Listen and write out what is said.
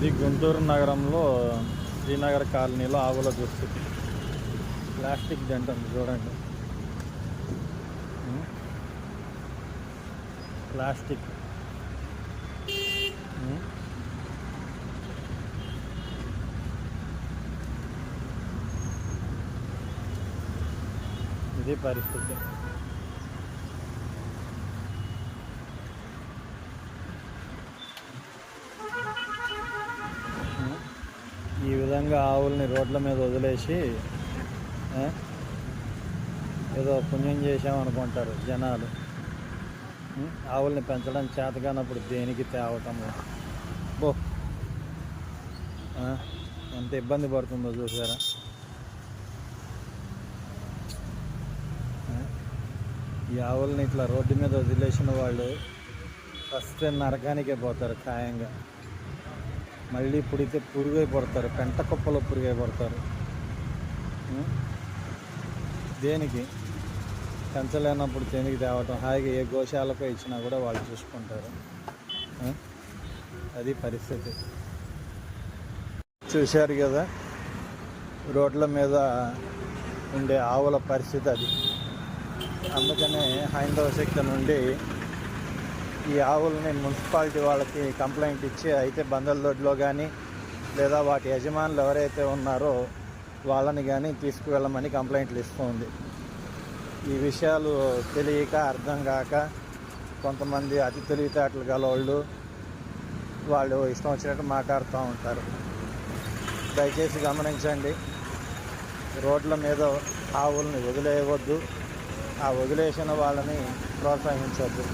ఇది గుంటూరు నగరంలో శ్రీనగర్ కాలనీలో ఆవుల దుస్థితి ప్లాస్టిక్ జంట చూడండి. ప్లాస్టిక్. ఇది పరిస్థితి. ఈ విధంగా ఆవుల్ని రోడ్ల మీద వదిలేసి ఏదో పుణ్యం చేసామనుకుంటారు జనాలు. ఆవుల్ని పెంచడం చేతగానప్పుడు దేనికి తేవటం బో. ఎంత ఇబ్బంది పడుతుందో చూసారా? ఈ ఆవుల్ని ఇట్లా రోడ్డు మీద వదిలేసిన వాళ్ళు ఫస్ట్ నరకానికే పోతారు ఖాయంగా. మళ్ళీ పుడితే పురుగై పడతారు పెంట కుప్పలో పురుగై పడతారు. దేనికి? పెంచలేనప్పుడు దేనికి తేవటం హాయిగా ఏ గోశాలకు ఇచ్చినా కూడా వాళ్ళు చూసుకుంటారు. అది పరిస్థితి. చూశారు కదా రోడ్ల మీద ఉండే ఆవుల పరిస్థితి అది. అందుకనే హైందవ శక్తి నుండి ఈ ఆవులని మున్సిపాలిటీ వాళ్ళకి కంప్లైంట్ ఇచ్చి అయితే బందల్దొడ్లో కానీ లేదా వాటి యజమానులు ఎవరైతే ఉన్నారో వాళ్ళని కానీ తీసుకువెళ్ళమని కంప్లైంట్లు ఇస్తుంది ఈ విషయాలు తెలియక అర్థం కాక కొంతమంది అతి తెలివితేటలు గలవాళ్ళు వాళ్ళు ఇష్టం వచ్చినట్టు మాట్లాడుతూ ఉంటారు. దయచేసి గమనించండి రోడ్ల మీద ఆవుల్ని వదిలేయవద్దు. ఆ వదిలేసిన వాళ్ళని ప్రోత్సహించవద్దు.